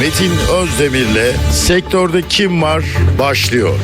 Metin Özdemir'le Sektörde Kim Var başlıyor.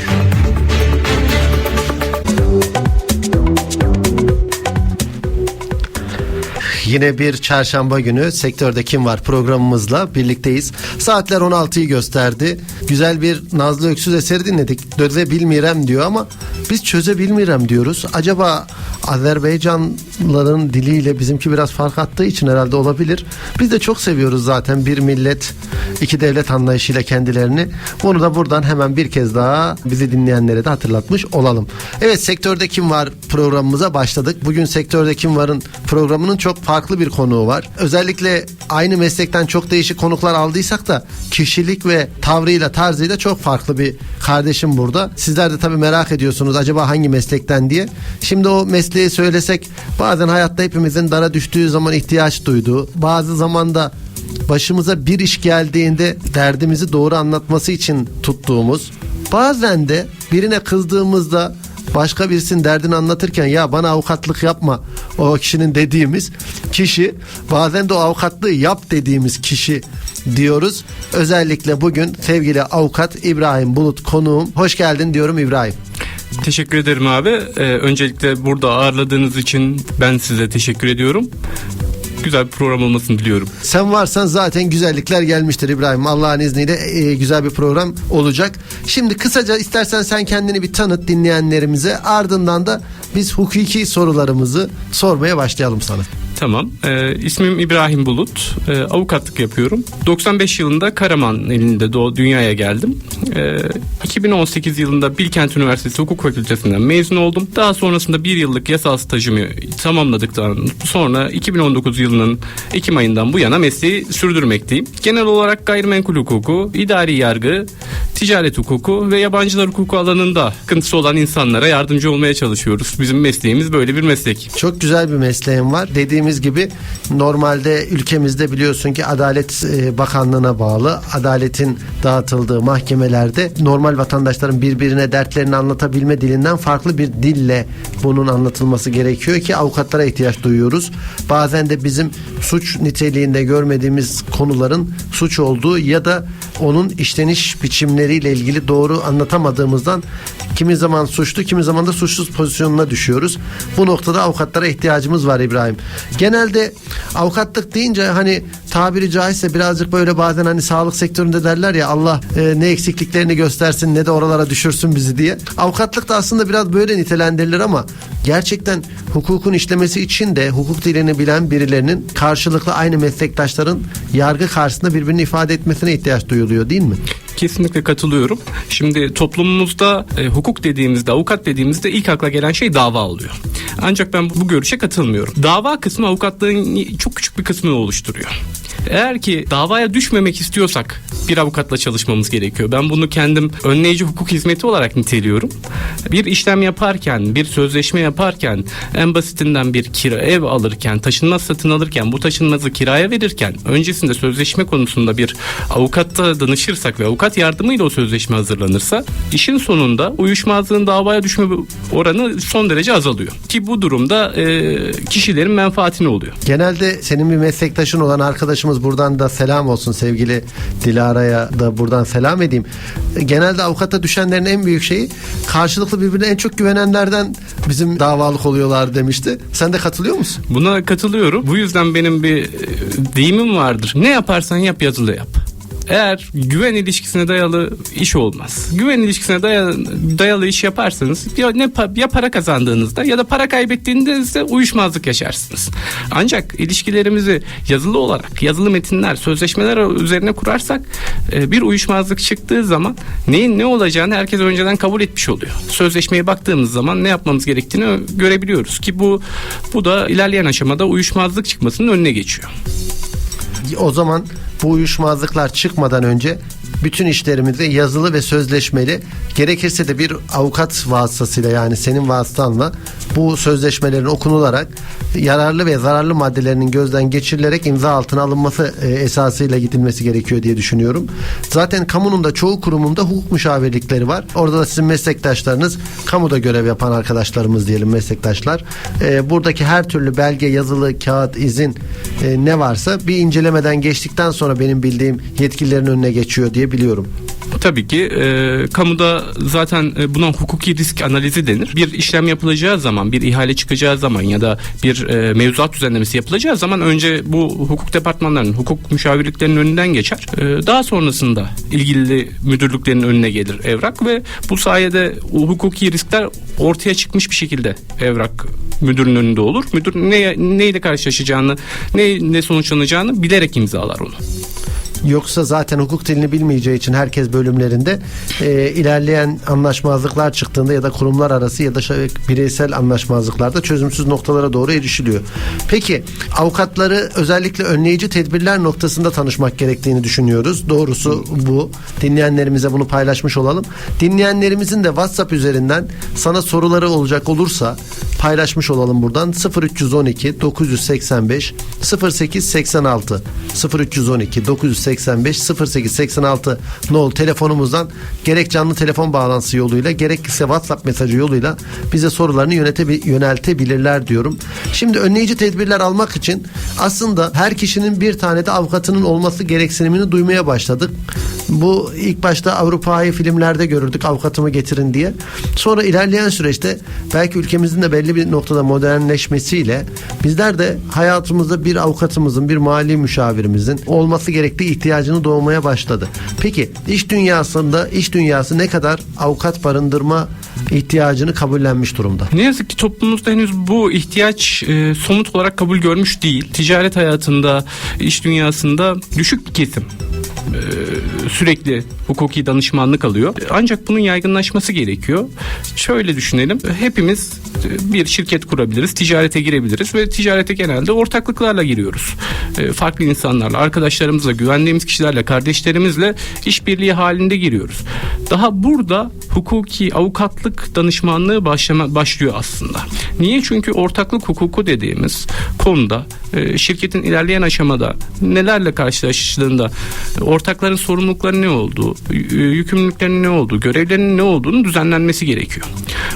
Yine bir çarşamba günü sektörde kim var programımızla birlikteyiz. Saatler 16'yı gösterdi. Güzel bir Nazlı Öksüz eseri dinledik. Dözebilmirem diyor ama biz çözebilmirem diyoruz. Acaba Azerbaycanlıların diliyle bizimki biraz fark attığı için herhalde olabilir. Biz de çok seviyoruz zaten bir millet iki devlet anlayışıyla kendilerini. Bunu da buradan hemen bir kez daha bizi dinleyenlere de hatırlatmış olalım. Evet sektörde kim var programımıza başladık. Bugün sektörde kim varın programının çok farklı bir konuğu var. Özellikle aynı meslekten çok değişik konuklar aldıysak da kişilik ve tavrıyla tarzıyla çok farklı bir kardeşim burada. Sizler de tabii merak ediyorsunuz acaba hangi meslekten diye. Şimdi o mesleği söylesek bazen hayatta hepimizin dara düştüğü zaman ihtiyaç duyduğu, bazı zamanda başımıza bir iş geldiğinde derdimizi doğru anlatması için tuttuğumuz, bazen de birine kızdığımızda başka birisinin derdini anlatırken ya bana avukatlık yapma o kişinin dediğimiz kişi bazen de o avukatlığı yap dediğimiz kişi diyoruz. Özellikle bugün sevgili avukat İbrahim Bulut konuğum. Hoş geldin diyorum İbrahim. Teşekkür ederim abi. Ee, öncelikle burada ağırladığınız için ben size teşekkür ediyorum. Güzel bir program olmasını diliyorum. Sen varsan zaten güzellikler gelmiştir İbrahim. Allah'ın izniyle e, güzel bir program olacak. Şimdi kısaca istersen sen kendini bir tanıt dinleyenlerimize. Ardından da biz hukuki sorularımızı sormaya başlayalım sana. Tamam. Ee, ismim İbrahim Bulut. Ee, avukatlık yapıyorum. 95 yılında Karaman elinde doğu dünyaya geldim. Ee, 2018 yılında Bilkent Üniversitesi Hukuk Fakültesinden mezun oldum. Daha sonrasında bir yıllık yasal stajımı tamamladıktan sonra 2019 yılının Ekim ayından bu yana mesleği sürdürmekteyim. Genel olarak gayrimenkul hukuku, idari yargı, ticaret hukuku ve yabancılar hukuku alanında sıkıntısı olan insanlara yardımcı olmaya çalışıyoruz. Bizim mesleğimiz böyle bir meslek. Çok güzel bir mesleğin var. Dediğimiz gibi normalde ülkemizde biliyorsun ki Adalet e, Bakanlığı'na bağlı. Adaletin dağıtıldığı mahkemelerde normal vatandaşların birbirine dertlerini anlatabilme dilinden farklı bir dille bunun anlatılması gerekiyor ki avukatlara ihtiyaç duyuyoruz. Bazen de bizim suç niteliğinde görmediğimiz konuların suç olduğu ya da onun işleniş biçimleriyle ilgili doğru anlatamadığımızdan kimi zaman suçlu kimi zaman da suçsuz pozisyonuna düşüyoruz. Bu noktada avukatlara ihtiyacımız var İbrahim. Genelde avukatlık deyince hani tabiri caizse birazcık böyle bazen hani sağlık sektöründe derler ya Allah e, ne eksikliklerini göstersin ne de oralara düşürsün bizi diye. Avukatlık da aslında biraz böyle nitelendirilir ama gerçekten hukukun işlemesi için de hukuk dilini bilen birilerinin karşılıklı aynı meslektaşların yargı karşısında birbirini ifade etmesine ihtiyaç duyuluyor değil mi? Kesinlikle katılıyorum. Şimdi toplumumuzda e, hukuk dediğimizde, avukat dediğimizde ilk akla gelen şey dava oluyor. Ancak ben bu görüşe katılmıyorum. Dava kısmı avukatlığın çok küçük bir kısmını oluşturuyor. Eğer ki davaya düşmemek istiyorsak bir avukatla çalışmamız gerekiyor. Ben bunu kendim önleyici hukuk hizmeti olarak niteliyorum. Bir işlem yaparken, bir sözleşme yaparken, en basitinden bir kira ev alırken, taşınmaz satın alırken, bu taşınmazı kiraya verirken, öncesinde sözleşme konusunda bir avukatta danışırsak ve avukat yardımıyla o sözleşme hazırlanırsa, işin sonunda uyuşmazlığın davaya düşme oranı son derece azalıyor. Ki bu durumda e, kişilerin menfaatine oluyor. Genelde senin bir meslektaşın olan arkadaşımız buradan da selam olsun sevgili Dilara'ya da buradan selam edeyim. Genelde avukata düşenlerin en büyük şeyi karşılıklı birbirine en çok güvenenlerden bizim davalık oluyorlar demişti. Sen de katılıyor musun? Buna katılıyorum. Bu yüzden benim bir e, deyimim vardır. Ne yaparsan yap yazılı yap. Eğer güven ilişkisine dayalı iş olmaz. Güven ilişkisine dayalı, dayalı iş yaparsanız ya ne ya para kazandığınızda ya da para kaybettiğinizde uyuşmazlık yaşarsınız. Ancak ilişkilerimizi yazılı olarak, yazılı metinler, sözleşmeler üzerine kurarsak e, bir uyuşmazlık çıktığı zaman neyin ne olacağını herkes önceden kabul etmiş oluyor. Sözleşmeye baktığımız zaman ne yapmamız gerektiğini görebiliyoruz ki bu bu da ilerleyen aşamada uyuşmazlık çıkmasının önüne geçiyor. O zaman bu uyuşmazlıklar çıkmadan önce bütün işlerimizi yazılı ve sözleşmeli gerekirse de bir avukat vasıtasıyla yani senin vasıtanla bu sözleşmelerin okunularak yararlı ve zararlı maddelerinin gözden geçirilerek imza altına alınması e, esasıyla gidilmesi gerekiyor diye düşünüyorum. Zaten kamunun da çoğu kurumunda hukuk müşavirlikleri var. Orada da sizin meslektaşlarınız kamuda görev yapan arkadaşlarımız diyelim meslektaşlar. E, buradaki her türlü belge, yazılı, kağıt, izin e, ne varsa bir incelemeden geçtikten sonra benim bildiğim yetkililerin önüne geçiyor diye biliyorum. Tabii ki e, kamuda zaten e, buna hukuki risk analizi denir. Bir işlem yapılacağı zaman, bir ihale çıkacağı zaman ya da bir e, mevzuat düzenlemesi yapılacağı zaman önce bu hukuk departmanlarının, hukuk müşavirliklerinin önünden geçer. E, daha sonrasında ilgili müdürlüklerin önüne gelir evrak ve bu sayede hukuki riskler ortaya çıkmış bir şekilde evrak müdürün önünde olur. Müdür ne, neyle karşılaşacağını, ne, ne sonuçlanacağını bilerek imzalar onu. Yoksa zaten hukuk dilini bilmeyeceği için herkes bölümlerinde e, ilerleyen anlaşmazlıklar çıktığında ya da kurumlar arası ya da bireysel anlaşmazlıklarda çözümsüz noktalara doğru erişiliyor. Peki avukatları özellikle önleyici tedbirler noktasında tanışmak gerektiğini düşünüyoruz. Doğrusu bu. Dinleyenlerimize bunu paylaşmış olalım. Dinleyenlerimizin de WhatsApp üzerinden sana soruları olacak olursa paylaşmış olalım buradan 0312 985 0886 0312 985 0886 nol telefonumuzdan gerek canlı telefon bağlantısı yoluyla gerekse WhatsApp mesajı yoluyla bize sorularını yönete, yöneltebilirler diyorum. Şimdi önleyici tedbirler almak için aslında her kişinin bir tane de avukatının olması gereksinimini duymaya başladık. Bu ilk başta Avrupa'yı filmlerde görürdük avukatımı getirin diye. Sonra ilerleyen süreçte belki ülkemizin de belli bir noktada modernleşmesiyle bizler de hayatımızda bir avukatımızın, bir mali müşavirimizin olması gerektiği ihtiyacını doğmaya başladı. Peki iş dünyasında iş dünyası ne kadar avukat barındırma ihtiyacını kabullenmiş durumda? Ne yazık ki toplumumuzda henüz bu ihtiyaç e, somut olarak kabul görmüş değil. Ticaret hayatında, iş dünyasında düşük bir kesim e, sürekli hukuki danışmanlık alıyor. Ancak bunun yaygınlaşması gerekiyor. Şöyle düşünelim. Hepimiz bir şirket kurabiliriz, ticarete girebiliriz ve ticarete genelde ortaklıklarla giriyoruz. E, Farklı insanlarla, arkadaşlarımızla, güvendiğimiz kişilerle, kardeşlerimizle işbirliği halinde giriyoruz. Daha burada hukuki avukatlık danışmanlığı başlama, başlıyor aslında. Niye? Çünkü ortaklık hukuku dediğimiz konuda e, şirketin ilerleyen aşamada nelerle karşılaştığında ortakların sorumlulukları ne olduğu, y- yükümlülüklerinin ne olduğu, görevlerinin ne olduğunu düzenlenmesi gerekiyor.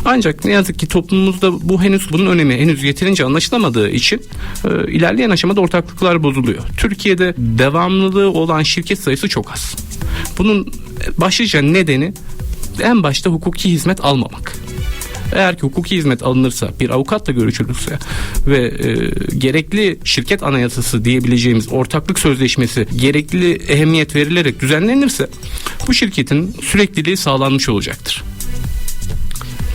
Ancak ne yazık ki toplumumuzda bu henüz bunun önemi henüz yeterince anlaşılamadığı için e, ilerleyen aşamada ortaklıklar bozuluyor. Türkiye'de devamlılığı olan şirket sayısı çok az. Bunun başlıca nedeni en başta hukuki hizmet almamak. Eğer ki hukuki hizmet alınırsa, bir avukatla görüşülürse ve e, gerekli şirket anayasası diyebileceğimiz ortaklık sözleşmesi gerekli ehemmiyet verilerek düzenlenirse bu şirketin sürekliliği sağlanmış olacaktır.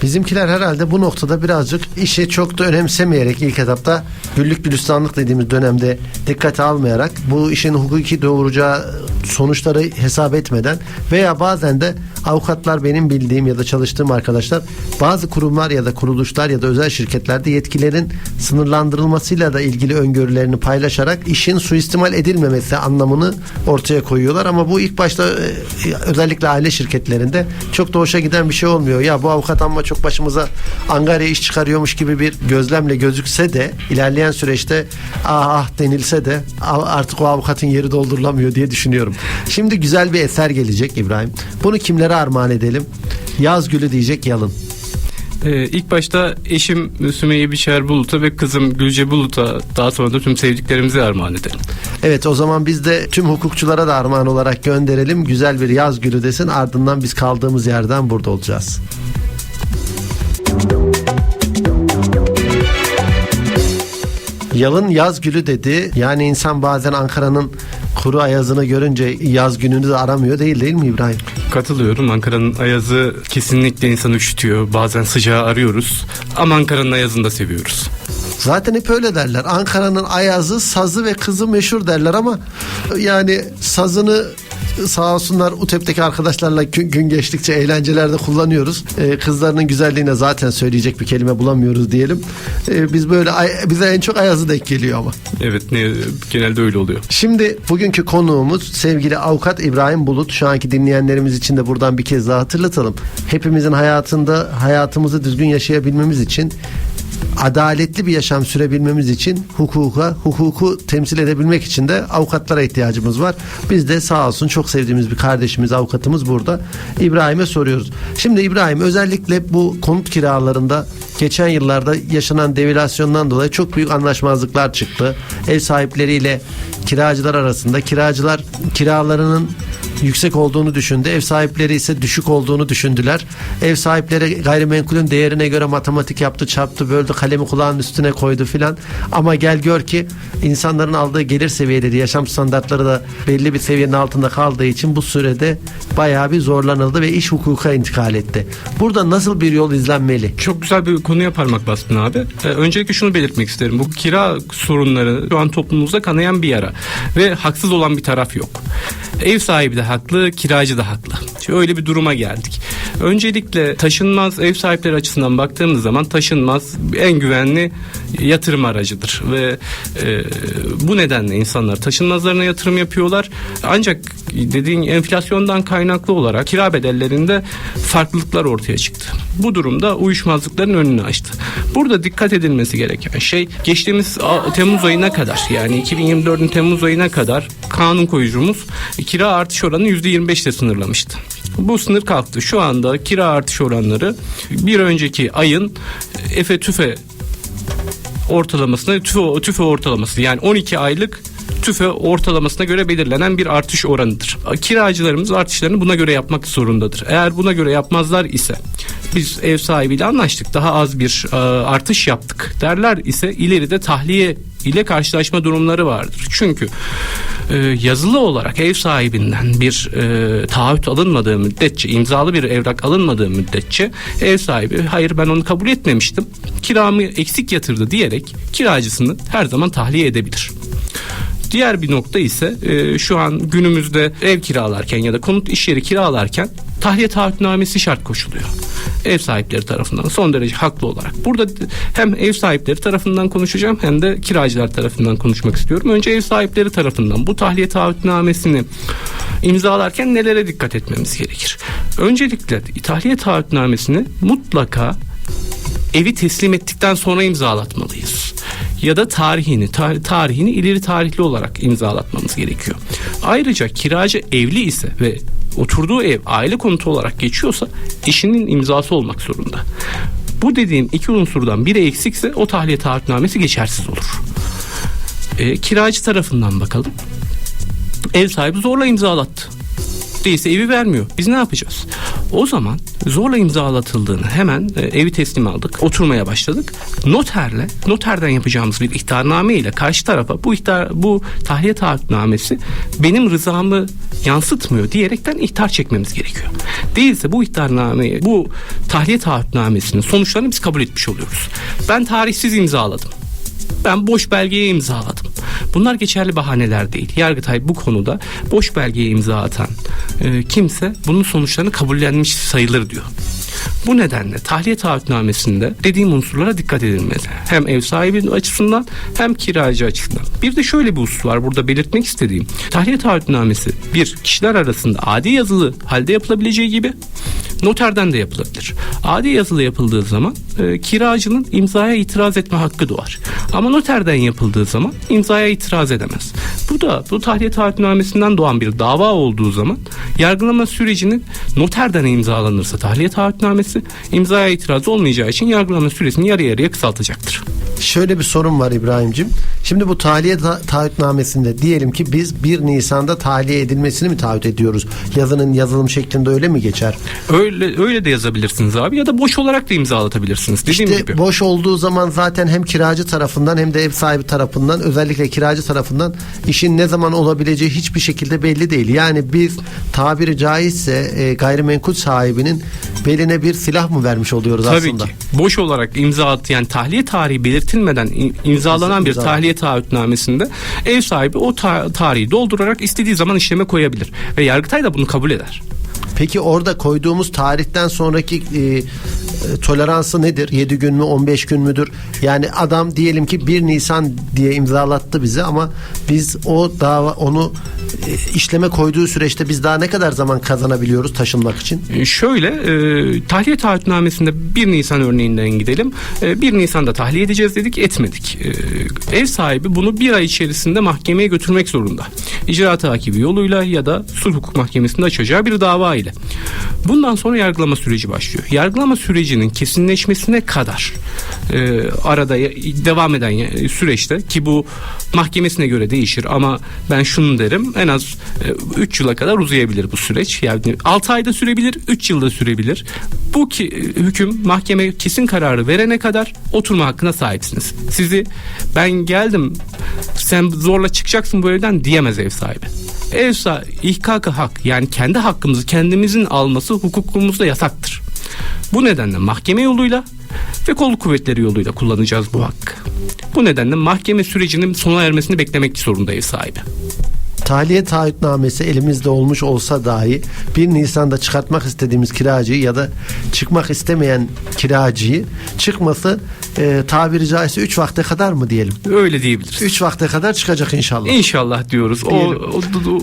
Bizimkiler herhalde bu noktada birazcık işi çok da önemsemeyerek ilk etapta güllük gülistanlık dediğimiz dönemde dikkate almayarak bu işin hukuki doğuracağı sonuçları hesap etmeden veya bazen de avukatlar benim bildiğim ya da çalıştığım arkadaşlar bazı kurumlar ya da kuruluşlar ya da özel şirketlerde yetkilerin sınırlandırılmasıyla da ilgili öngörülerini paylaşarak işin suistimal edilmemesi anlamını ortaya koyuyorlar ama bu ilk başta e, özellikle aile şirketlerinde çok da hoşa giden bir şey olmuyor. Ya bu avukat amma çok başımıza angarya iş çıkarıyormuş gibi bir gözlemle gözükse de ilerleyen süreçte ah ah denilse de artık o avukatın yeri doldurulamıyor diye düşünüyorum. Şimdi güzel bir eser gelecek İbrahim. Bunu kimlere armağan edelim? Yaz gülü diyecek yalın. Ee, ilk başta eşim Sümeyye Bişer Bulut'a ve kızım Gülce Bulut'a daha sonra da tüm sevdiklerimize armağan edelim. Evet o zaman biz de tüm hukukçulara da armağan olarak gönderelim. Güzel bir yaz gülü desin ardından biz kaldığımız yerden burada olacağız. Yalın yaz gülü dedi. Yani insan bazen Ankara'nın kuru ayazını görünce yaz gününü de aramıyor değil değil mi İbrahim? Katılıyorum. Ankara'nın ayazı kesinlikle insanı üşütüyor. Bazen sıcağı arıyoruz. Ama Ankara'nın ayazını da seviyoruz. Zaten hep öyle derler. Ankara'nın ayazı, sazı ve kızı meşhur derler ama yani sazını sağ olsunlar UTEP'teki arkadaşlarla gün, gün geçtikçe eğlencelerde kullanıyoruz. Ee, kızlarının güzelliğine zaten söyleyecek bir kelime bulamıyoruz diyelim. Ee, biz böyle bize en çok ayazı denk geliyor ama. Evet ne, genelde öyle oluyor. Şimdi bugünkü konuğumuz sevgili avukat İbrahim Bulut. Şu anki dinleyenlerimiz için de buradan bir kez daha hatırlatalım. Hepimizin hayatında hayatımızı düzgün yaşayabilmemiz için adaletli bir yaşam sürebilmemiz için hukuka, hukuku temsil edebilmek için de avukatlara ihtiyacımız var. Biz de sağ olsun çok sevdiğimiz bir kardeşimiz, avukatımız burada. İbrahim'e soruyoruz. Şimdi İbrahim özellikle bu konut kiralarında geçen yıllarda yaşanan devalüasyondan dolayı çok büyük anlaşmazlıklar çıktı. Ev sahipleriyle kiracılar arasında kiracılar kiralarının yüksek olduğunu düşündü. Ev sahipleri ise düşük olduğunu düşündüler. Ev sahipleri gayrimenkulün değerine göre matematik yaptı, çarptı, böldü, kalemi kulağının üstüne koydu filan. Ama gel gör ki insanların aldığı gelir seviyeleri, yaşam standartları da belli bir seviyenin altında kaldığı için bu sürede bayağı bir zorlanıldı ve iş hukuka intikal etti. Burada nasıl bir yol izlenmeli? Çok güzel bir konuya parmak bastın abi. Ee, öncelikle şunu belirtmek isterim. Bu kira sorunları şu an toplumumuzda kanayan bir yara. Ve haksız olan bir taraf yok. Ev sahibi de haklı, kiracı da haklı. Şimdi öyle bir duruma geldik. Öncelikle taşınmaz ev sahipleri açısından baktığımız zaman taşınmaz en güvenli yatırım aracıdır ve e, bu nedenle insanlar taşınmazlarına yatırım yapıyorlar. Ancak dediğin enflasyondan kaynaklı olarak kira bedellerinde farklılıklar ortaya çıktı. Bu durumda uyuşmazlıkların önünü açtı. Burada dikkat edilmesi gereken şey geçtiğimiz Temmuz ayına kadar yani 2024'ün Temmuz ayına kadar kanun koyucumuz kira artış oranını %25 ile sınırlamıştı. Bu sınır kalktı. Şu anda kira artış oranları bir önceki ayın efe tüfe ortalamasına tüfe, tüfe ortalaması yani 12 aylık tüfe ortalamasına göre belirlenen bir artış oranıdır. Kiracılarımız artışlarını buna göre yapmak zorundadır. Eğer buna göre yapmazlar ise biz ev sahibiyle anlaştık daha az bir e, artış yaptık derler ise ileride tahliye ile karşılaşma durumları vardır. Çünkü e, yazılı olarak ev sahibinden bir e, taahhüt alınmadığı müddetçe, imzalı bir evrak alınmadığı müddetçe ev sahibi hayır ben onu kabul etmemiştim, kiramı eksik yatırdı diyerek kiracısını her zaman tahliye edebilir. Diğer bir nokta ise e, şu an günümüzde ev kiralarken ya da konut iş yeri kiralarken tahliye taahhütnamesi şart koşuluyor. Ev sahipleri tarafından son derece haklı olarak. Burada hem ev sahipleri tarafından konuşacağım hem de kiracılar tarafından konuşmak istiyorum. Önce ev sahipleri tarafından bu tahliye taahhütnamesini imzalarken nelere dikkat etmemiz gerekir? Öncelikle tahliye taahhütnamesini mutlaka evi teslim ettikten sonra imzalatmalıyız. Ya da tarihini, tar- tarihini ileri tarihli olarak imzalatmamız gerekiyor. Ayrıca kiracı evli ise ve oturduğu ev aile konutu olarak geçiyorsa eşinin imzası olmak zorunda. Bu dediğim iki unsurdan biri eksikse o tahliye taahhütnamesi geçersiz olur. E, kiracı tarafından bakalım. Ev sahibi zorla imzalattı. Değilse evi vermiyor. Biz ne yapacağız? O zaman zorla imzalatıldığını hemen e, evi teslim aldık. Oturmaya başladık. Noterle, noterden yapacağımız bir ihtarname ile karşı tarafa bu ihtar bu tahliye taahhütnamesi benim rızamı yansıtmıyor diyerekten ihtar çekmemiz gerekiyor. Değilse bu ihtarnameyi, bu tahliye taahhütnamesinin sonuçlarını biz kabul etmiş oluyoruz. Ben tarihsiz imzaladım. Ben boş belgeye imzaladım. Bunlar geçerli bahaneler değil. Yargıtay bu konuda boş belgeye imza atan e, kimse bunun sonuçlarını kabullenmiş sayılır diyor. Bu nedenle tahliye taahhütnamesinde dediğim unsurlara dikkat edilmeli. Hem ev sahibi açısından hem kiracı açısından. Bir de şöyle bir husus var burada belirtmek istediğim. Tahliye taahhütnamesi bir kişiler arasında adi yazılı halde yapılabileceği gibi noterden de yapılabilir. Adi yazılı yapıldığı zaman e, kiracının imzaya itiraz etme hakkı doğar. Ama noterden yapıldığı zaman imzaya itiraz edemez. Bu da bu tahliye taahhütnamesinden doğan bir dava olduğu zaman yargılama sürecinin noterden imzalanırsa tahliye taahhütnamesi imzaya itiraz olmayacağı için yargılama süresini yarı yarıya kısaltacaktır. Şöyle bir sorun var İbrahim'cim. Şimdi bu tahliye ta- taahhütnamesinde diyelim ki biz 1 Nisan'da tahliye edilmesini mi taahhüt ediyoruz? Yazının yazılım şeklinde öyle mi geçer? Öyle öyle de yazabilirsiniz abi ya da boş olarak da imzalatabilirsiniz. Dediğim İşte gibi. boş olduğu zaman zaten hem kiracı tarafından hem de ev sahibi tarafından özellikle kiracı tarafından işin ne zaman olabileceği hiçbir şekilde belli değil. Yani biz tabiri caizse e, gayrimenkul sahibinin beline bir silah mı vermiş oluyoruz Tabii aslında? ki. Boş olarak imza at yani tahliye tarihi belirtilmeden im- imzalanan bir tahliye taahhütnamesinde ev sahibi o ta- tarihi doldurarak istediği zaman işleme koyabilir ve Yargıtay da bunu kabul eder. Peki orada koyduğumuz tarihten sonraki e, e, toleransı nedir? 7 gün mü 15 gün müdür? Yani adam diyelim ki 1 Nisan diye imzalattı bize ama biz o dava onu e, işleme koyduğu süreçte biz daha ne kadar zaman kazanabiliyoruz taşınmak için? E, Şöyle e, tahliye taahhütnamesinde 1 Nisan örneğinden gidelim. E, 1 Nisan'da tahliye edeceğiz dedik etmedik. E, ev sahibi bunu bir ay içerisinde mahkemeye götürmek zorunda. İcra takibi yoluyla ya da sulh hukuk mahkemesinde açacağı bir dava ile. Bundan sonra yargılama süreci başlıyor. Yargılama sürecinin kesinleşmesine kadar e, arada devam eden süreçte ki bu mahkemesine göre değişir ama ben şunu derim en az 3 yıla kadar uzayabilir bu süreç. Yani 6 ayda sürebilir, 3 yılda sürebilir. Bu ki e, hüküm mahkeme kesin kararı verene kadar oturma hakkına sahipsiniz. Sizi ben geldim sen zorla çıkacaksın bu evden diyemez ev sahibi. Ev sahibi ihkakı hak yani kendi hakkımızı kendimizin alması hukukumuzda yasaktır. Bu nedenle mahkeme yoluyla ve kolluk kuvvetleri yoluyla kullanacağız bu hakkı. Bu nedenle mahkeme sürecinin sona ermesini beklemek zorunda ev sahibi. Tahliye taahhütnamesi elimizde olmuş olsa dahi 1 Nisan'da çıkartmak istediğimiz kiracıyı ya da çıkmak istemeyen kiracıyı çıkması e, tabiri caizse 3 vakte kadar mı diyelim? Öyle diyebiliriz. 3 vakte kadar çıkacak inşallah. İnşallah diyoruz. O, o,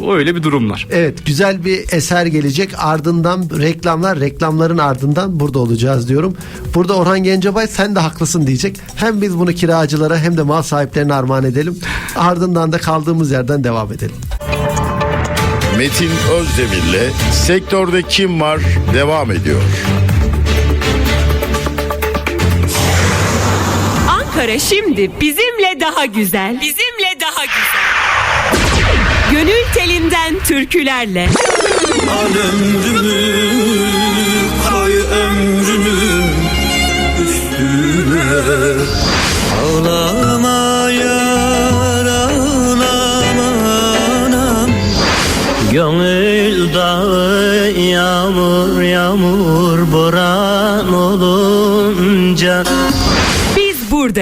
o- öyle bir durum var. Evet güzel bir eser gelecek ardından reklamlar reklamların ardından burada olacağız diyorum. Burada Orhan Gencebay sen de haklısın diyecek. Hem biz bunu kiracılara hem de mal sahiplerine armağan edelim. Ardından da kaldığımız yerden devam edelim. Metin Özdemir'le Sektörde Kim Var devam ediyor. Ankara şimdi bizimle daha güzel. Bizimle daha güzel. Gönül telinden türkülerle. Al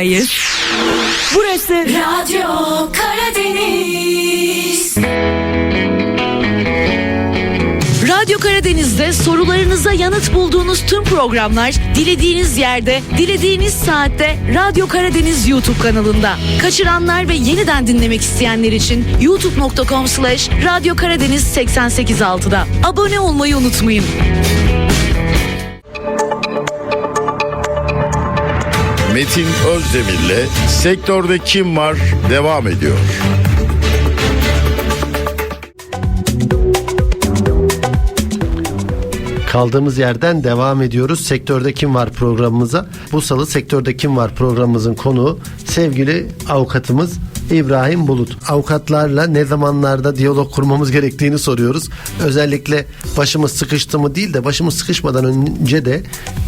Buradayız. Burası Radyo Karadeniz. Radyo Karadeniz'de sorularınıza yanıt bulduğunuz tüm programlar dilediğiniz yerde, dilediğiniz saatte Radyo Karadeniz YouTube kanalında. Kaçıranlar ve yeniden dinlemek isteyenler için youtube.com slash Radyo Karadeniz 88.6'da. Abone olmayı unutmayın. Metin Özdemir'le Sektörde Kim Var devam ediyor. Kaldığımız yerden devam ediyoruz. Sektörde Kim Var programımıza. Bu salı Sektörde Kim Var programımızın konuğu sevgili avukatımız İbrahim Bulut. Avukatlarla ne zamanlarda diyalog kurmamız gerektiğini soruyoruz. Özellikle başımız sıkıştı mı değil de başımız sıkışmadan önce de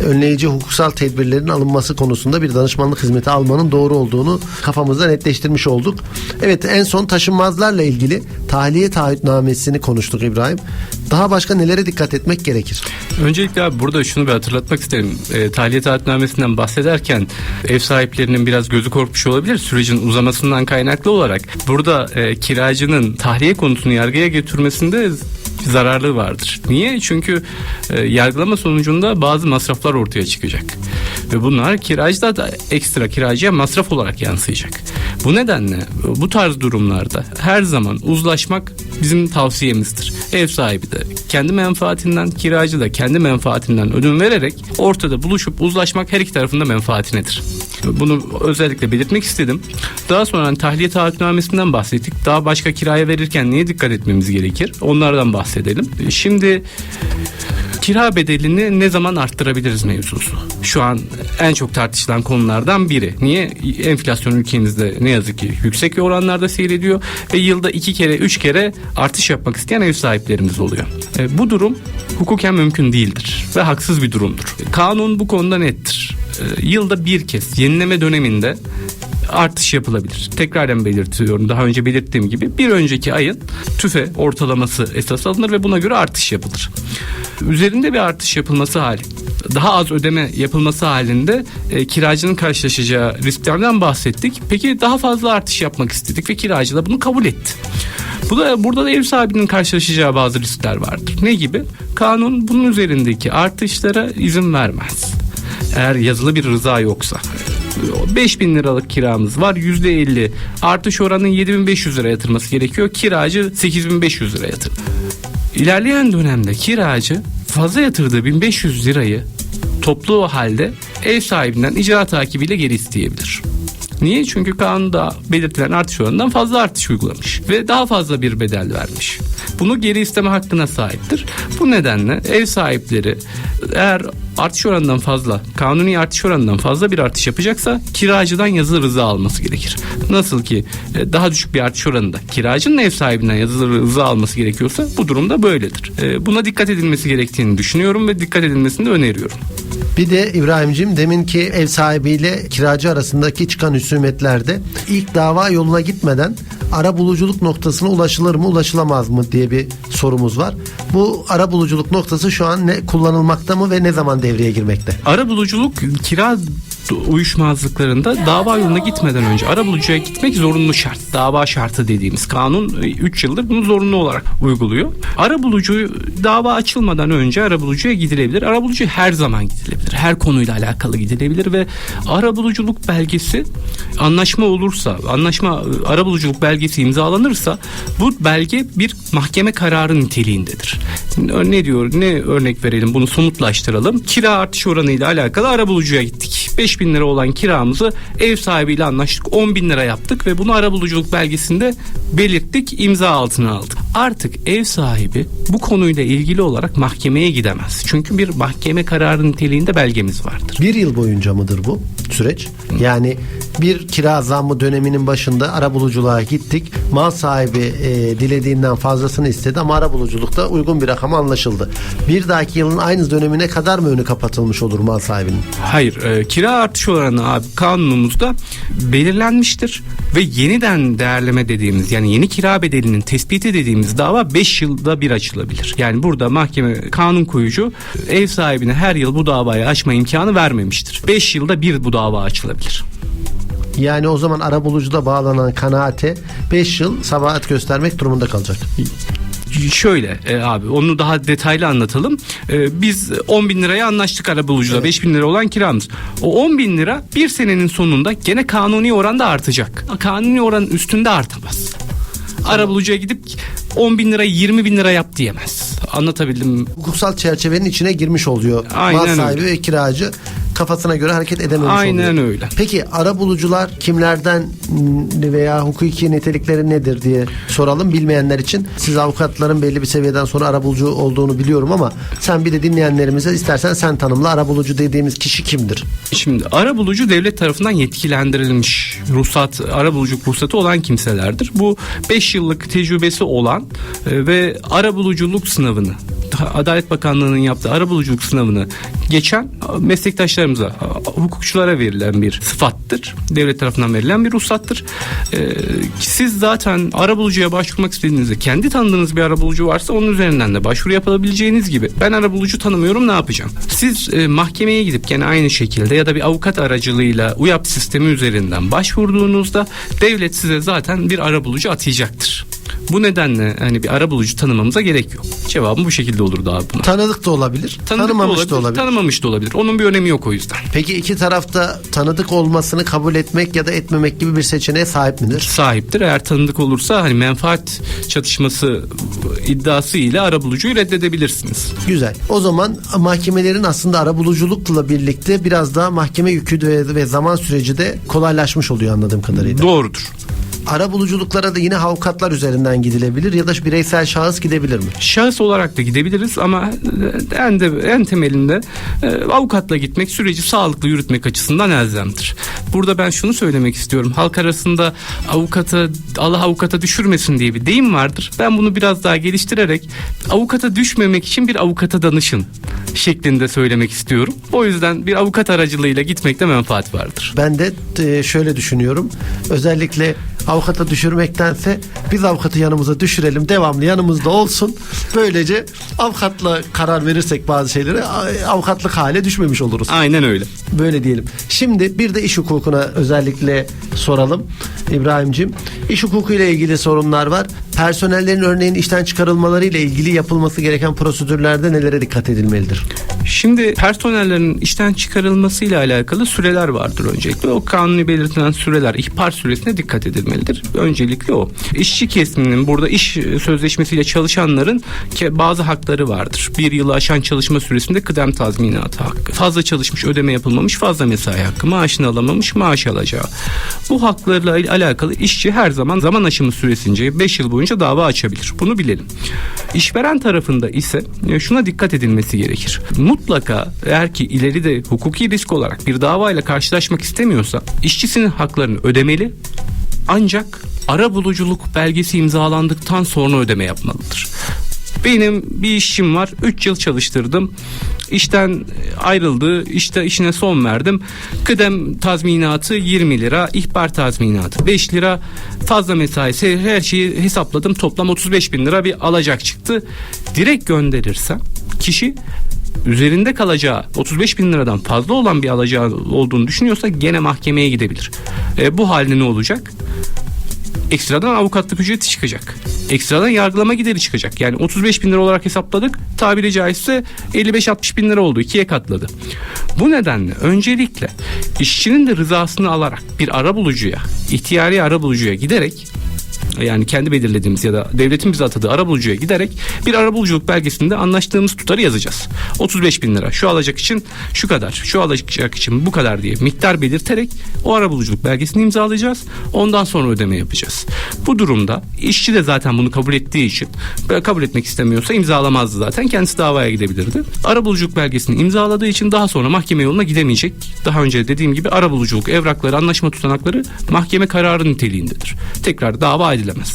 önleyici hukuksal tedbirlerin alınması konusunda bir danışmanlık hizmeti almanın doğru olduğunu kafamızda netleştirmiş olduk. Evet en son taşınmazlarla ilgili tahliye taahhütnamesini konuştuk İbrahim. Daha başka nelere dikkat etmek gerekir? Öncelikle abi burada şunu bir hatırlatmak isterim. E, tahliye taahhütnamesinden bahsederken ev sahiplerinin biraz gözü korkmuş olabilir sürecin uzamasından kaynaklı olarak. Burada e, kiracının tahliye konusunu yargıya götürmesinde zararlı vardır. Niye? Çünkü e, yargılama sonucunda bazı masraflar ortaya çıkacak. Ve bunlar kiracıda da ekstra kiracıya masraf olarak yansıyacak. Bu nedenle bu tarz durumlarda her zaman uzlaşmak bizim tavsiyemizdir. Ev sahibi de kendi menfaatinden, kiracı da kendi menfaatinden ödün vererek ortada buluşup uzlaşmak her iki tarafında menfaatinedir. Bunu özellikle belirtmek istedim. Daha sonra hani tahliye taahhütnamesinden bahsettik. Daha başka kiraya verirken neye dikkat etmemiz gerekir? Onlardan bahsedelim. Şimdi kira bedelini ne zaman arttırabiliriz mevzusu. Şu an en çok tartışılan konulardan biri. Niye? Enflasyon ülkemizde ne yazık ki yüksek oranlarda seyrediyor ve yılda iki kere, üç kere artış yapmak isteyen ev sahiplerimiz oluyor. E, bu durum hukuken mümkün değildir ve haksız bir durumdur. Kanun bu konuda nettir. E, yılda bir kez yenileme döneminde artış yapılabilir. Tekraren belirtiyorum daha önce belirttiğim gibi bir önceki ayın tüfe ortalaması esas alınır ve buna göre artış yapılır. Üzerinde bir artış yapılması hali daha az ödeme yapılması halinde e, kiracının karşılaşacağı risklerden bahsettik. Peki daha fazla artış yapmak istedik ve kiracı da bunu kabul etti. Bu da burada da ev sahibinin karşılaşacağı bazı riskler vardır. Ne gibi? Kanun bunun üzerindeki artışlara izin vermez. Eğer yazılı bir rıza yoksa. 5000 liralık kiramız var. %50 artış oranı 7500 lira yatırması gerekiyor. Kiracı 8500 lira yatır. İlerleyen dönemde kiracı fazla yatırdığı 1500 lirayı toplu halde ev sahibinden icra takibiyle geri isteyebilir. Niye? Çünkü kanunda belirtilen artış oranından fazla artış uygulamış ve daha fazla bir bedel vermiş. Bunu geri isteme hakkına sahiptir. Bu nedenle ev sahipleri eğer artış oranından fazla, kanuni artış oranından fazla bir artış yapacaksa kiracıdan yazılı rıza alması gerekir. Nasıl ki e, daha düşük bir artış oranında kiracının ev sahibinden yazılı rıza alması gerekiyorsa bu durumda böyledir. E, Buna dikkat edilmesi gerektiğini düşünüyorum ve dikkat edilmesini de öneriyorum. Bir de İbrahim'cim deminki ev sahibiyle kiracı arasındaki çıkan husumetlerde ilk dava yoluna gitmeden ara buluculuk noktasına ulaşılır mı ulaşılamaz mı diye bir sorumuz var. Bu ara buluculuk noktası şu an ne kullanılmakta mı ve ne zaman devreye girmekte? Ara buluculuk kira uyuşmazlıklarında dava yoluna gitmeden önce ara bulucuya gitmek zorunlu şart. Dava şartı dediğimiz kanun 3 yıldır bunu zorunlu olarak uyguluyor. Ara bulucu dava açılmadan önce ara bulucuya gidilebilir. Ara bulucu her zaman gidilebilir. Her konuyla alakalı gidilebilir ve ara buluculuk belgesi anlaşma olursa, anlaşma ara buluculuk belgesi imzalanırsa bu belge bir mahkeme kararı niteliğindedir. Ne diyor? Ne örnek verelim? Bunu somutlaştıralım. Kira artış oranı ile alakalı ara bulucuya gittik. 5 bin lira olan kiramızı ev sahibiyle anlaştık. 10 bin lira yaptık ve bunu arabuluculuk belgesinde belirttik. imza altına aldık. Artık ev sahibi bu konuyla ilgili olarak mahkemeye gidemez. Çünkü bir mahkeme kararı niteliğinde belgemiz vardır. Bir yıl boyunca mıdır bu süreç? Yani bir kira zammı döneminin başında ara buluculuğa gittik. Mal sahibi e, dilediğinden fazlasını istedi ama ara buluculukta uygun bir rakam anlaşıldı. Bir dahaki yılın aynı dönemine kadar mı önü kapatılmış olur mal sahibinin? Hayır, e, kira artış oranı abi kanunumuzda belirlenmiştir ve yeniden değerleme dediğimiz yani yeni kira bedelinin tespiti dediğimiz dava 5 yılda bir açılabilir. Yani burada mahkeme kanun koyucu ev sahibine her yıl bu davayı açma imkanı vermemiştir. 5 yılda bir bu dava açılabilir. Yani o zaman ara bulucuda bağlanan kanaate 5 yıl sabahat göstermek durumunda kalacak. Şöyle e, abi onu daha detaylı anlatalım. E, biz 10 bin liraya anlaştık arabulucuda. Evet. 5 bin lira olan kiramız. O 10 bin lira bir senenin sonunda gene kanuni oranda artacak. Kanuni oranın üstünde artamaz. Arabulucuya gidip 10 bin lirayı 20 bin lira yap diyemez. Anlatabildim mi? Hukuksal çerçevenin içine girmiş oluyor. Aynen Mal sahibi öyle. ve kiracı kafasına göre hareket edememiş Aynen oluyor. öyle. Peki ara bulucular kimlerden veya hukuki nitelikleri nedir diye soralım bilmeyenler için. Siz avukatların belli bir seviyeden sonra ara bulucu olduğunu biliyorum ama sen bir de dinleyenlerimize istersen sen tanımla ara bulucu dediğimiz kişi kimdir? Şimdi arabulucu devlet tarafından yetkilendirilmiş ruhsat, arabuluculuk ruhsatı olan kimselerdir. Bu 5 yıllık tecrübesi olan e, ve arabuluculuk sınavını Adalet Bakanlığı'nın yaptığı arabuluculuk sınavını geçen meslektaşlarımıza, hukukçulara verilen bir sıfattır. Devlet tarafından verilen bir ruhsattır. E, siz zaten arabulucuya başvurmak istediğinizde kendi tanıdığınız bir arabulucu varsa onun üzerinden de başvuru yapabileceğiniz gibi ben arabulucu tanımıyorum ne yapacağım? Siz e, mahkemeye gidip gene aynı şekilde ya da bir avukat aracılığıyla UYAP sistemi üzerinden başvurduğunuzda devlet size zaten bir arabulucu atayacaktır. Bu nedenle hani bir arabulucu tanımamıza gerek yok. Cevabım bu şekilde olurdu abi buna. Tanıdık da olabilir, Tanıdık tanımamış da olabilir. Tanımamış da olabilir. Onun bir önemi yok o yüzden. Peki iki tarafta tanıdık olmasını kabul etmek ya da etmemek gibi bir seçeneğe sahip midir? sahiptir. Eğer tanıdık olursa hani menfaat çatışması iddiası ile arabulucuyu reddedebilirsiniz. Güzel. O zaman mahkemelerin aslında arabuluculukla birlikte biraz daha mahkeme yükü ve, ve zaman süreci de kolaylaşmış oluyor anladığım kadarıyla. Doğrudur. Arabuluculuklara da yine avukatlar üzerinden gidilebilir ya da bireysel şahıs gidebilir mi? Şahıs olarak da gidebiliriz ama en de en temelinde e, avukatla gitmek süreci sağlıklı yürütmek açısından elzemdir. Burada ben şunu söylemek istiyorum. Halk arasında avukata Allah avukata düşürmesin diye bir deyim vardır. Ben bunu biraz daha geliştirerek avukata düşmemek için bir avukata danışın şeklinde söylemek istiyorum. O yüzden bir avukat aracılığıyla gitmekte menfaat vardır. Ben de e, şöyle düşünüyorum. Özellikle avukata düşürmektense biz avukatı yanımıza düşürelim. Devamlı yanımızda olsun. Böylece avukatla karar verirsek bazı şeylere avukatlık hale düşmemiş oluruz. Aynen öyle. Böyle diyelim. Şimdi bir de iş hukukuna özellikle soralım İbrahim'cim. İş hukuku ile ilgili sorunlar var. Personellerin örneğin işten çıkarılmaları ile ilgili yapılması gereken prosedürlerde nelere dikkat edilmelidir? Şimdi personellerin işten çıkarılmasıyla alakalı süreler vardır öncelikle. O kanuni belirtilen süreler, ihbar süresine dikkat edilmelidir. Öncelikle o. İşçi kesiminin burada iş sözleşmesiyle çalışanların bazı hakları vardır. Bir yılı aşan çalışma süresinde kıdem tazminatı hakkı. Fazla çalışmış ödeme yapılmamış fazla mesai hakkı. Maaşını alamamış maaş alacağı. Bu haklarla alakalı işçi her zaman zaman aşımı süresince 5 yıl boyunca dava açabilir. Bunu bilelim. İşveren tarafında ise e, şuna dikkat edilmesi gerekir. Mutlaka eğer ki ileride hukuki risk olarak bir davayla karşılaşmak istemiyorsa işçisinin haklarını ödemeli ancak ara buluculuk belgesi imzalandıktan sonra ödeme yapmalıdır. Benim bir işim var. 3 yıl çalıştırdım. İşten ayrıldı. İşte işine son verdim. Kıdem tazminatı 20 lira. ihbar tazminatı 5 lira. Fazla mesaisi her şeyi hesapladım. Toplam 35 bin lira bir alacak çıktı. Direkt gönderirsem kişi üzerinde kalacağı 35 bin liradan fazla olan bir alacağı olduğunu düşünüyorsa gene mahkemeye gidebilir. E, bu halde ne olacak? ekstradan avukatlık ücreti çıkacak. Ekstradan yargılama gideri çıkacak. Yani 35 bin lira olarak hesapladık. Tabiri caizse 55-60 bin lira oldu. ikiye katladı. Bu nedenle öncelikle işçinin de rızasını alarak bir arabulucuya, ihtiyari arabulucuya giderek yani kendi belirlediğimiz ya da devletin bize atadığı arabulucuya giderek bir arabuluculuk belgesinde anlaştığımız tutarı yazacağız. 35 bin lira şu alacak için şu kadar şu alacak için bu kadar diye miktar belirterek o arabuluculuk belgesini imzalayacağız. Ondan sonra ödeme yapacağız. Bu durumda işçi de zaten bunu kabul ettiği için ve kabul etmek istemiyorsa imzalamazdı zaten. Kendisi davaya gidebilirdi. Arabuluculuk belgesini imzaladığı için daha sonra mahkeme yoluna gidemeyecek. Daha önce dediğim gibi arabuluculuk evrakları, anlaşma tutanakları mahkeme kararı niteliğindedir. Tekrar dava edilemez.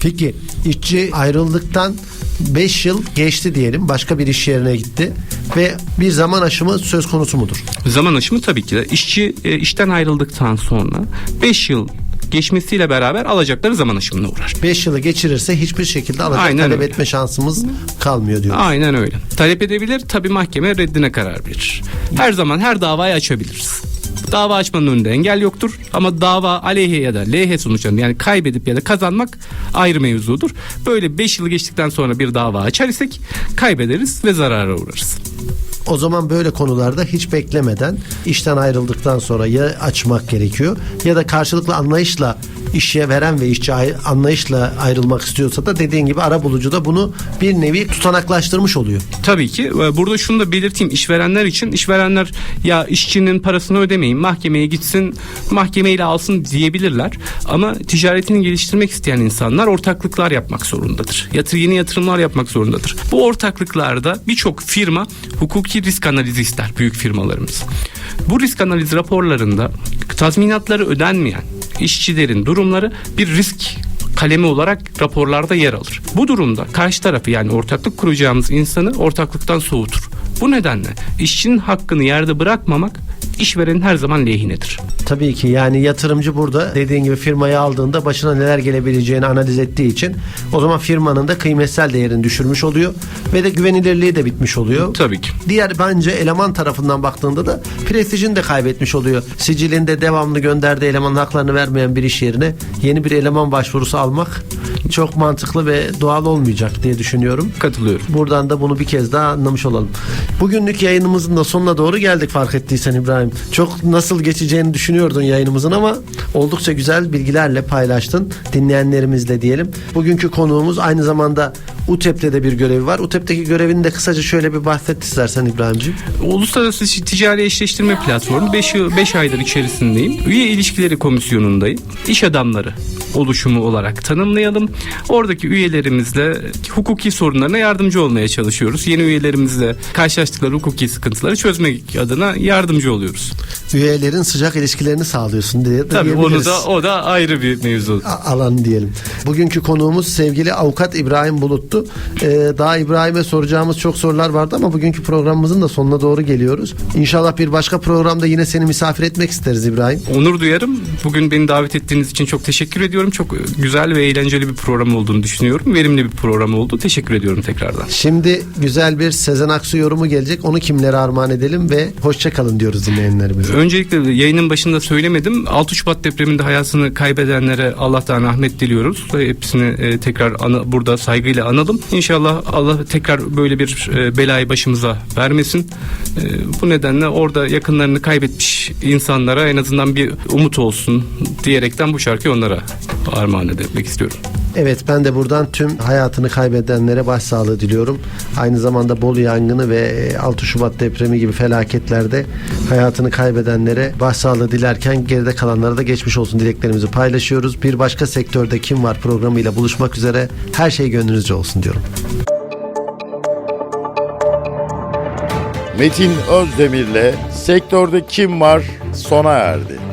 Peki işçi ayrıldıktan 5 yıl geçti diyelim başka bir iş yerine gitti ve bir zaman aşımı söz konusu mudur? Zaman aşımı tabii ki de işçi e, işten ayrıldıktan sonra 5 yıl geçmesiyle beraber alacakları zaman aşımına uğrar. 5 yılı geçirirse hiçbir şekilde alacak Aynen talep öyle. etme şansımız kalmıyor diyor. Aynen öyle. Talep edebilir tabii mahkeme reddine karar verir. Her zaman her davayı açabiliriz. Dava açmanın önünde engel yoktur ama dava aleyhe ya da leyhe sonuçlarını yani kaybedip ya da kazanmak ayrı mevzudur. Böyle 5 yıl geçtikten sonra bir dava açar isek kaybederiz ve zarara uğrarız. O zaman böyle konularda hiç beklemeden işten ayrıldıktan sonra ya açmak gerekiyor ya da karşılıklı anlayışla işe veren ve işçi ay- anlayışla ayrılmak istiyorsa da dediğin gibi ara bulucu da bunu bir nevi tutanaklaştırmış oluyor. Tabii ki e, burada şunu da belirteyim işverenler için işverenler ya işçinin parasını ödemeyin mahkemeye gitsin mahkemeyle alsın diyebilirler ama ticaretini geliştirmek isteyen insanlar ortaklıklar yapmak zorundadır. Yatır yeni yatırımlar yapmak zorundadır. Bu ortaklıklarda birçok firma hukuki risk analizi ister büyük firmalarımız. Bu risk analizi raporlarında tazminatları ödenmeyen işçilerin durumları bir risk kalemi olarak raporlarda yer alır. Bu durumda karşı tarafı yani ortaklık kuracağımız insanı ortaklıktan soğutur. Bu nedenle işçinin hakkını yerde bırakmamak işverenin her zaman lehinedir. Tabii ki yani yatırımcı burada dediğin gibi firmayı aldığında başına neler gelebileceğini analiz ettiği için o zaman firmanın da kıymetsel değerini düşürmüş oluyor ve de güvenilirliği de bitmiş oluyor. Tabii ki. Diğer bence eleman tarafından baktığında da prestijini de kaybetmiş oluyor. Sicilinde devamlı gönderdiği elemanın haklarını vermeyen bir iş yerine yeni bir eleman başvurusu almak çok mantıklı ve doğal olmayacak diye düşünüyorum. Katılıyorum. Buradan da bunu bir kez daha anlamış olalım. Bugünlük yayınımızın da sonuna doğru geldik fark ettiysen İbrahim. Çok nasıl geçeceğini düşünüyordun yayınımızın ama oldukça güzel bilgilerle paylaştın dinleyenlerimizle diyelim. Bugünkü konuğumuz aynı zamanda UTEP'te de bir görevi var. UTEP'teki görevini de kısaca şöyle bir bahset istersen İbrahimciğim. Uluslararası Ticari Eşleştirme Platformu 5 5 aydır içerisindeyim. Üye ilişkileri komisyonundayım. İş adamları oluşumu olarak tanımlayalım. Oradaki üyelerimizle hukuki sorunlarına yardımcı olmaya çalışıyoruz. Yeni üyelerimizle karşılaştıkları hukuki sıkıntıları çözmek adına yardımcı oluyoruz. Üyelerin sıcak ilişkilerini sağlıyorsun diye de Tabii onu da o da ayrı bir mevzu. A- alan diyelim. Bugünkü konuğumuz sevgili avukat İbrahim Bulut'tu. Ee, daha İbrahim'e soracağımız çok sorular vardı ama bugünkü programımızın da sonuna doğru geliyoruz. İnşallah bir başka programda yine seni misafir etmek isteriz İbrahim. Onur duyarım. Bugün beni davet ettiğiniz için çok teşekkür ediyorum. Ediyorum. Çok güzel ve eğlenceli bir program olduğunu düşünüyorum. Verimli bir program oldu. Teşekkür ediyorum tekrardan. Şimdi güzel bir Sezen Aksu yorumu gelecek. Onu kimlere armağan edelim ve hoşça kalın diyoruz dinleyenlerimize. Öncelikle yayının başında söylemedim. 6 Şubat depreminde hayatını kaybedenlere Allah'tan rahmet diliyoruz. Hepsini e, tekrar ana- burada saygıyla analım. İnşallah Allah tekrar böyle bir e, belayı başımıza vermesin. E, bu nedenle orada yakınlarını kaybetmiş insanlara en azından bir umut olsun diyerekten bu şarkıyı onlara armağan etmek istiyorum. Evet ben de buradan tüm hayatını kaybedenlere başsağlığı diliyorum. Aynı zamanda Bolu yangını ve 6 Şubat depremi gibi felaketlerde hayatını kaybedenlere başsağlığı dilerken geride kalanlara da geçmiş olsun dileklerimizi paylaşıyoruz. Bir başka sektörde kim var programıyla buluşmak üzere. Her şey gönlünüzce olsun diyorum. Metin Özdemir'le Sektörde Kim Var sona erdi.